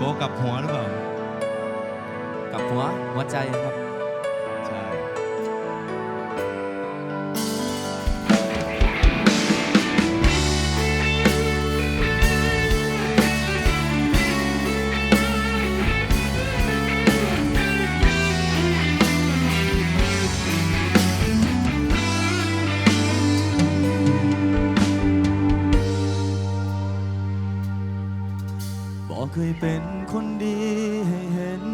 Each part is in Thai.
โกกลับหัวหรือเปล่า กับหัวหัวใจครับ เคยเป็นคนดีให้เห็น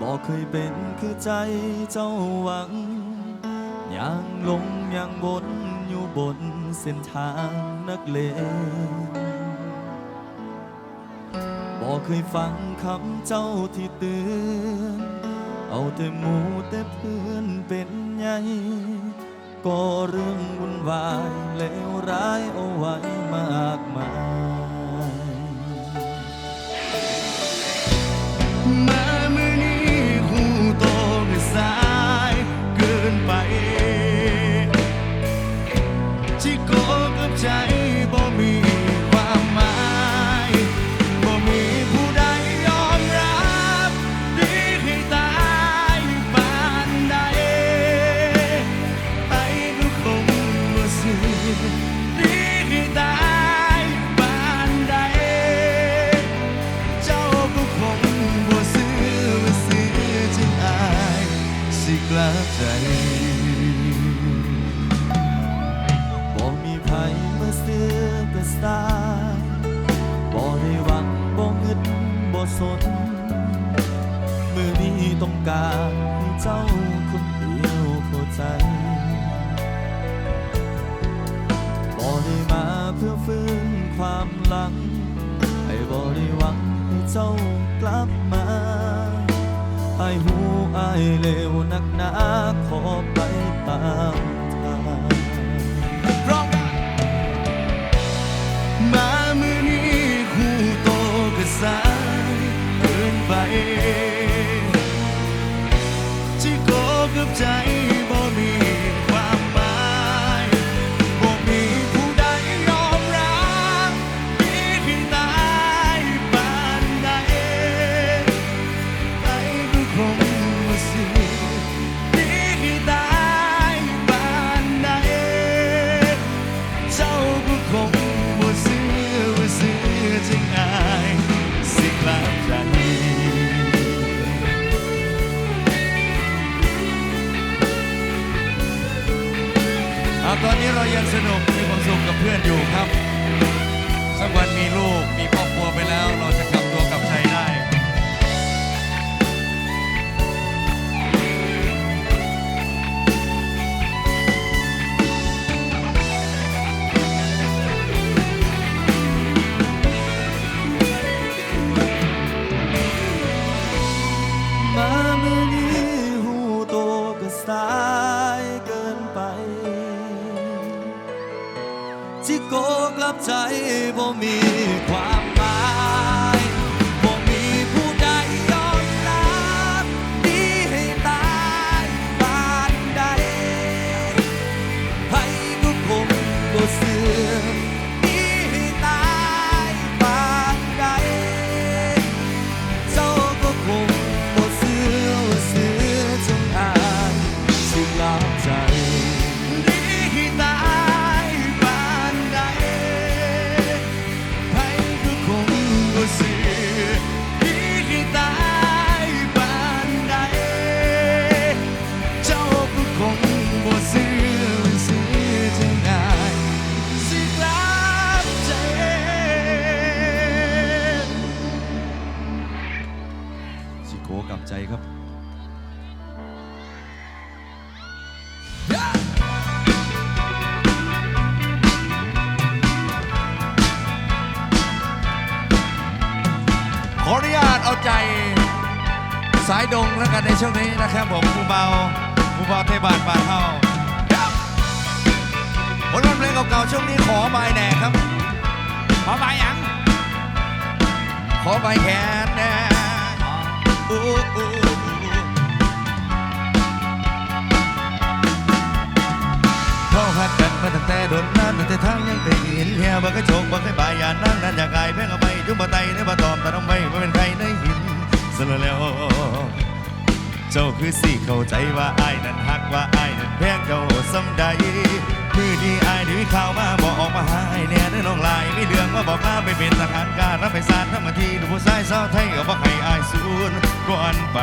บอกเคยเป็นคือใจเจ้าหวัง ยังลงยังบนอยู่บนเส้นทางนักเลงบอกเคยฟังคำเจ้าที่เตือนเอาแต่หมูแต่เพื่อนเป็นไงก็เรื่องวุ่นวายเลวร้ายเอาไว้มากมาย ใจบ่มีความหมายบ่มีผู้ใดยอมรับดีให้ตายปานใดไอ้ก็คงบ่ซื่อดีให้ตายปานใด เจ้าก็คงบ่ซื้อว่าซื้อจึงอายสิกลับใจ เสือกระสายบ่ได้หวังบ่เงิดบ่สน มือนี้ต้องการให้เจ้าคนเดียวเข้าใจบ่ได้มาเพื่อฟื้นความหลังให้บ่ได้หวังให้เจ้ากลับมาไอ้หูไอ้เลวนักหนาขอไปตาม ที่โกกับใจายังสนุกมีความสุขกับเพื่อนอยู่ครับ สักวันมีลูกมีครอบครัวไปแล้ว กลับ ไว้แขนแน่อู้เขาหักกันมาตั้งแต่โดนน้ำตั้งแต่ทางยังไป็นหินเฮียบักกระโชกบักกระบายยานั่งนั่นอยากกายเพ่งเอาไปจุ่มบะไตในบาตอมแต่ต้องไปม่เป็นใครในหินสละแล้ว เจ้าคือสี่เข้าใจว่าไอ้นั่นหักว่าไอ้ แพงเจ้าสำใดมือนี้อายได้มีข่าวมาบอกออกมาหาไอ้แน่เด้อน้องลายมีเรื่องมาบอกลาไปเป็นทหารการรับไปสารทั้งมาทีดูผู้ชายสาวไทยก็บอกให้อายสูญก่อนไป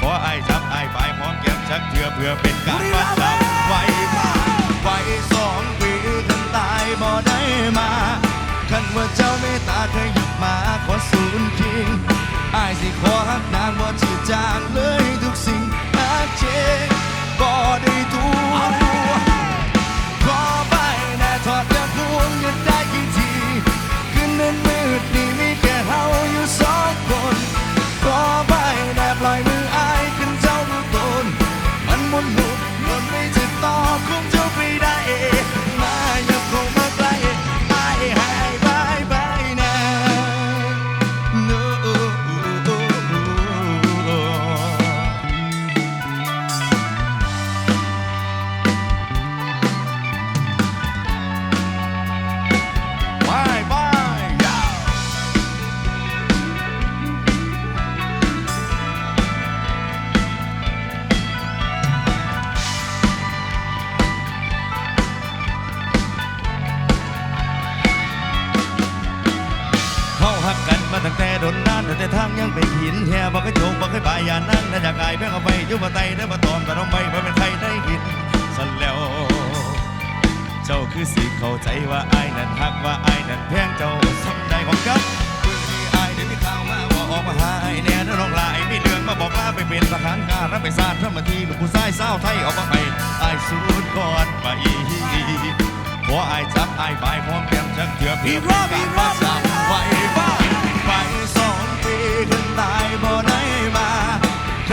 ขออายจับอายไปพร้อมแก้มชักเถื่อเพื่อเป็นการประจำไว้ไว้สองปีกันตายบ่ได้มาคันว่าเจ้าเมตตาเคยหยิบมาขอ อยยานั่งน่าจะกายเพ่งเอาไปยุบไตได้มาตอนมาต้องไปมาเป็นไทยได้หินสันแล้ว เจ้าคือสิเข้าใจว่าไอ้ายนั้นหักว่าไอ้ายนั้นแพงเจ้าสำได้ของกับมือนี้ไอ้ายได้มีข่าวมาว่าออกมาหาไอ้แน่นน้องลายมีเรื่องมาบอกลาไปเป็นทหารการรับไปสาดทั้งมาทีลูกผู้ชายสาวไทยออกมาให้ไอ้ายสูดก่อนไปขอไอ้ายจับไอ้ายบายพร้อมแก้มชักเถื่อพียงเป็นการมาสามไว้บ้างไปสองปีขึ้นตายบ่ได้มาฉัน ว่าเ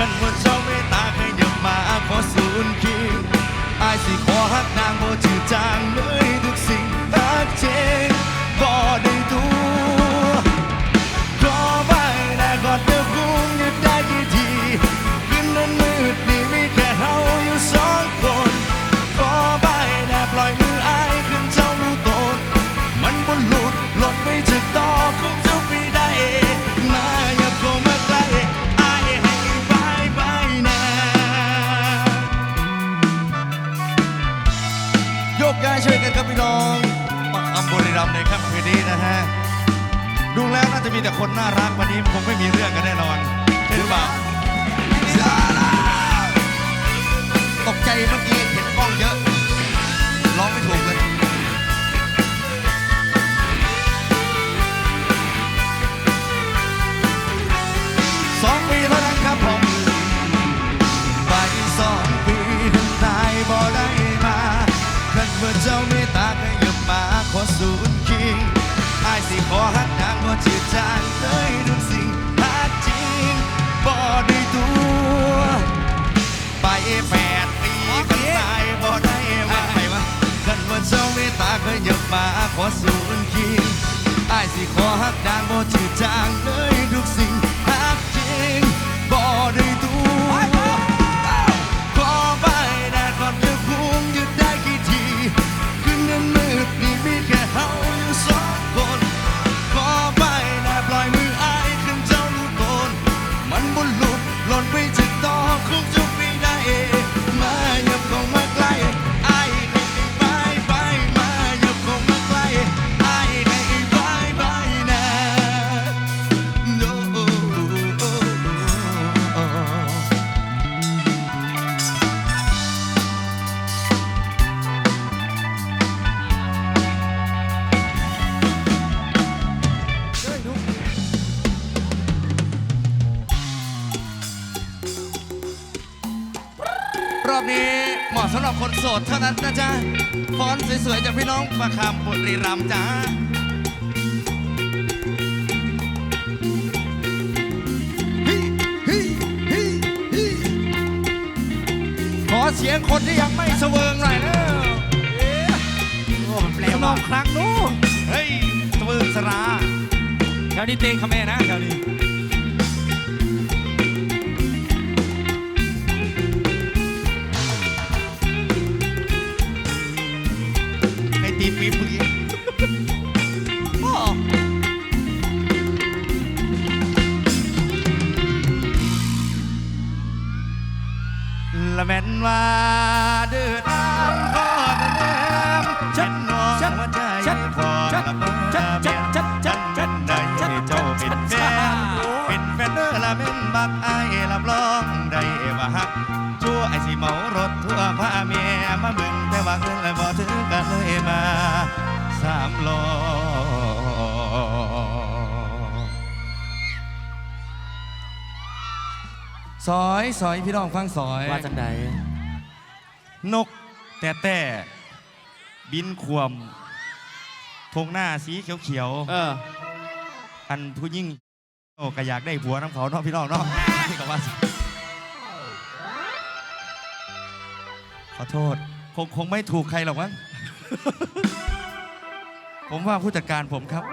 มาขอสูนคิงอายสิขอหักดางบ่จืดจางเลย ประคำบุรีรัมย์จ้าฮิฮิฮิฮิขอเสียงคนที่ยังไม่เสวิงหน่อยนะโอ้แปลว่าครั้งนู้นเฮ้ยเสวิงสราแถวนี้เตงคำแม่นะแถวนี้ีพ่ละแม่นว่าเดินทางขอเดิมฉันนอนหัวใจพอละเมอเมียฉันเป็นใด้เจ้าเป็นแฟนเป็นแฟนเด้อละแม่นบักไอ้ลับรองใด้ว่าฮัก ชั่วไอ้สิเมารถทั่วพาเมียมาเบิ่งแต่ว่าเงินเลยบ่ถึงกันเลยมาสามล้อซอยซอยพี่น้องฟังซอยว่าจังใดนกแต่แต่บินขวมทงหน้าสีเขียวเขียวอันผู้ยิ่งโอ้ก็อยากได้ผัวน้ำเขาเนาะพี่น้องเนาะก็ว่า ขอโทษ คงคงไม่ถูกใครหรอกมั้ง ผมว่าผู้จัดการผมครับ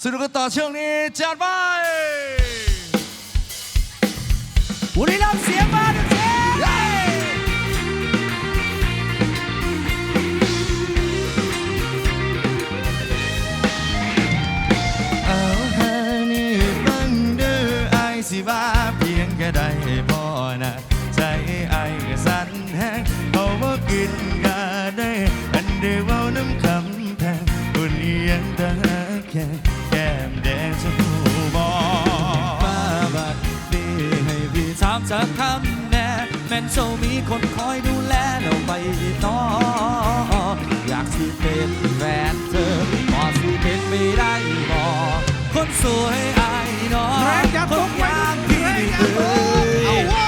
สุดกันต่อช่วงนี้จัดไปบุรีรัมย์ จะทำแน่แม่นเจ้ามีคนคอยดูแลเราไปต่ออยากสิเป็นแฟนเธอพอสิเป็นไม่ได้บอคนสวยไอ้ยน้องคนอย่างที่ดีเอา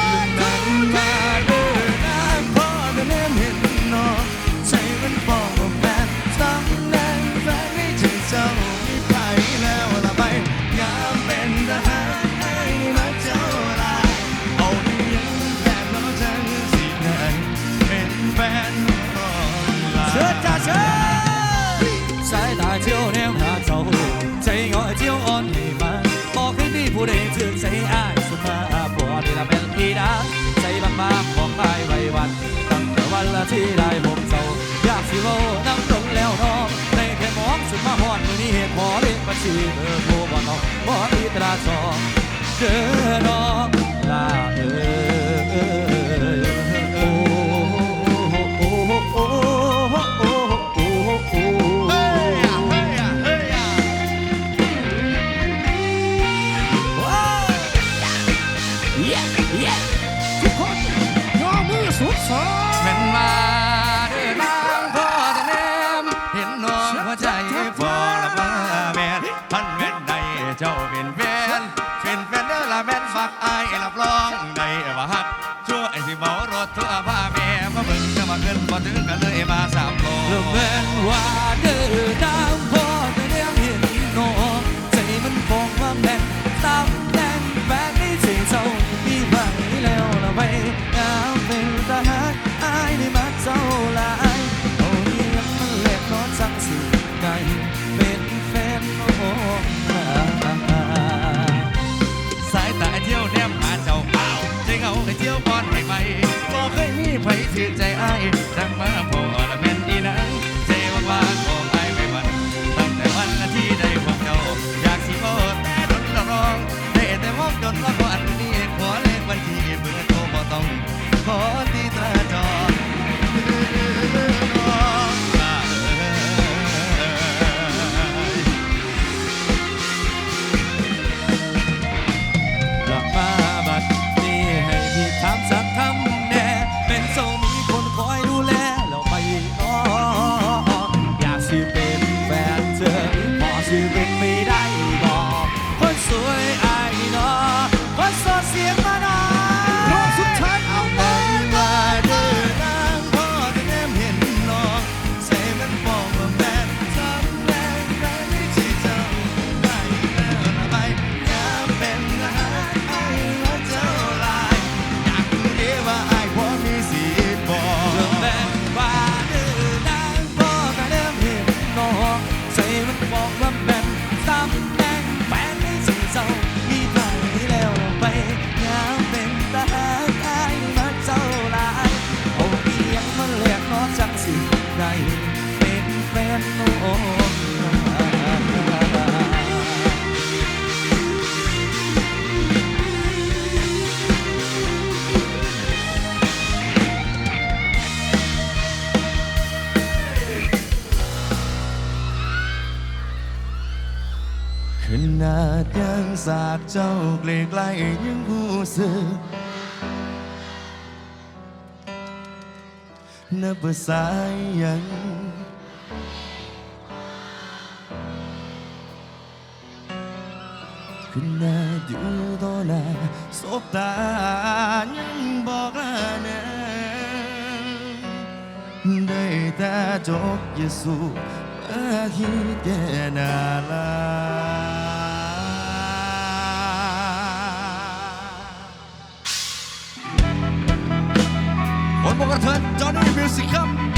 ยังสากเจ้าเกลไกลยังผู้สึกนับภายยังขึ้น่าอยู่ต่อหน้าสบตายังบอกลานะได้แต่จกยาสูมาคิดแก่นาลา บลบกกระเทินจอห์นนี่มิวสิกครับ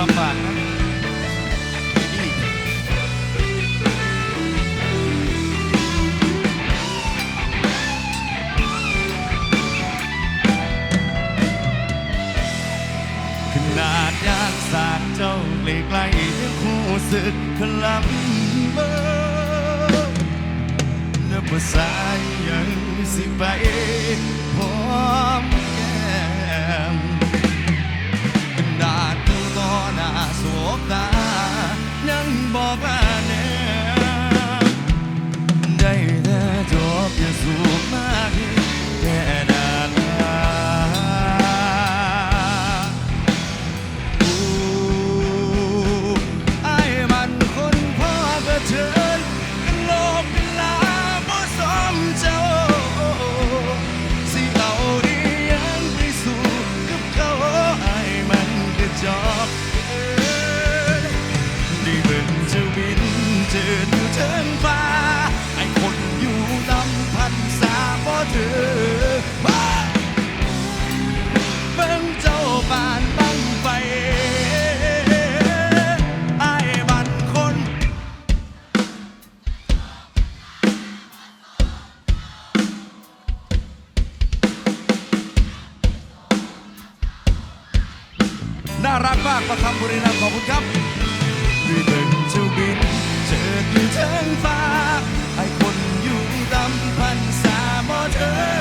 ลำบากนะ่ารักมากประคำบุรีรัมย์ขอบคุณครับเรือเดินเจ้าบินเจิดอยู่เชิงฟ้าให้คนอยู่ดำพันสามอเธอ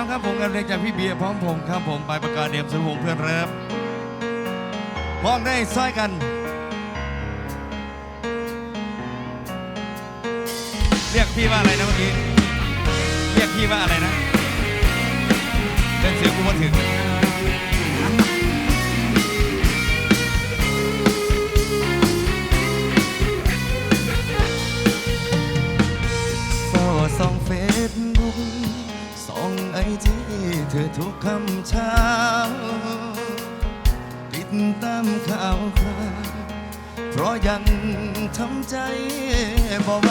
มครับผมกับเพลงจากพี่เบียร์พร้อมผมครับผมไปประกาศเดียมสุวงเพื่อนเริฟมองได้ซ้อยกันเรียกพี่ว่าอะไรนะเมื่อกี้ เรียกพี่ว่าอะไรนะเป็นเสียงกูมาถึง ส่เธอทุกคำเช้า ติดตามข่าวคราวเพราะยังทำใจบ่ไหว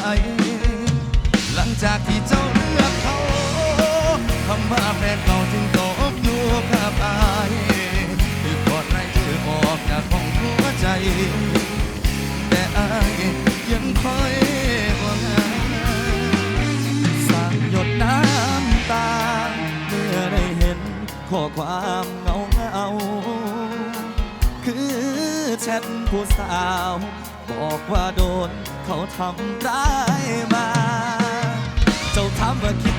หลังจากที่เจ้าเลือกเขาคำว่าแฟนเก่าจึงตกอยู่กับอายคือกอดไรเธอออกจากห้องหัวใจ แต่อายยังคอยห่วง ข้อความเงาเงาคือแชทผู้สาว บอกว่าโดนเขาทำร้ายมา เจ้าทำมว่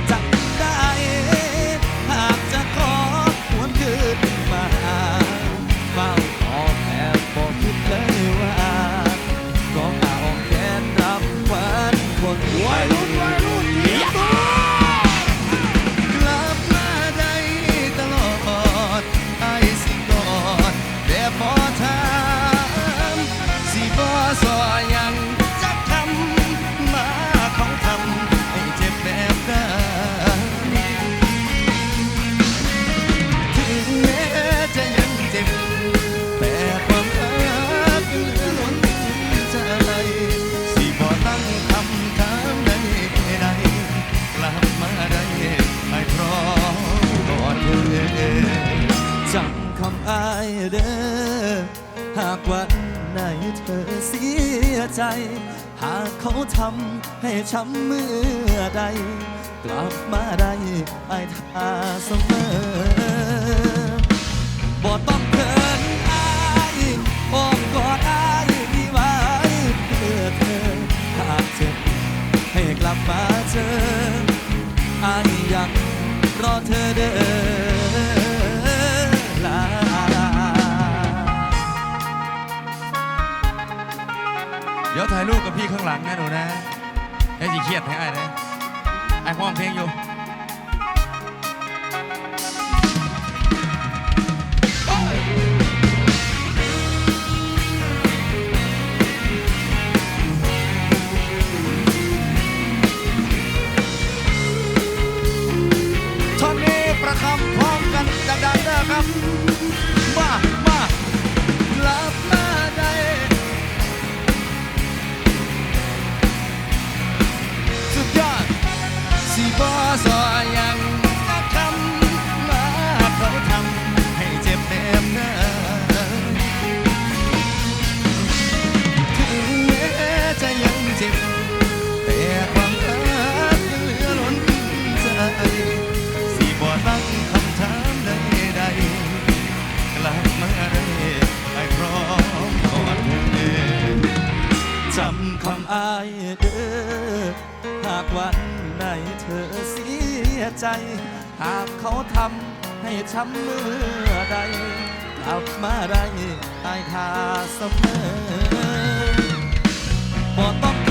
ช้ำเมื่อใด กลับมาได้ไอ้ทาเสมอบ่ต้องเขินอายอ้อมกอดอายมีไว้เพื่อเธอหากเจ็บให้กลับมาเจออายยังรอเธอเด้อลาเดี๋ยวถ่ายรูปกับพี่ข้างหลังนะหนูนะ ให้สิเครียดให้ไอ้นะไอ้ห้องเพลงอยู่ท่อนนี้ประคำพร้อมกันดังๆนะครับ อายเด้อหากวันไหนเธอเสียใจ หากเขาทำให้ช้ำเมื่อใดกลับมาได้อายทาเสมอบ่ต้อง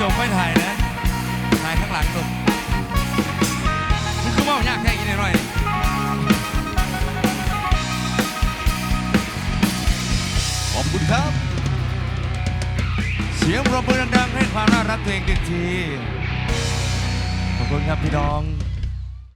จบไฟถ่ายนะถ่ายข้างหลังลูกมันคือว่ายากแค่นี้หน่อยขอบคุณครับ เสียงปรบมือดังๆให้ความน่ารักเพลงดีทีขอบคุณครับพี่น้อง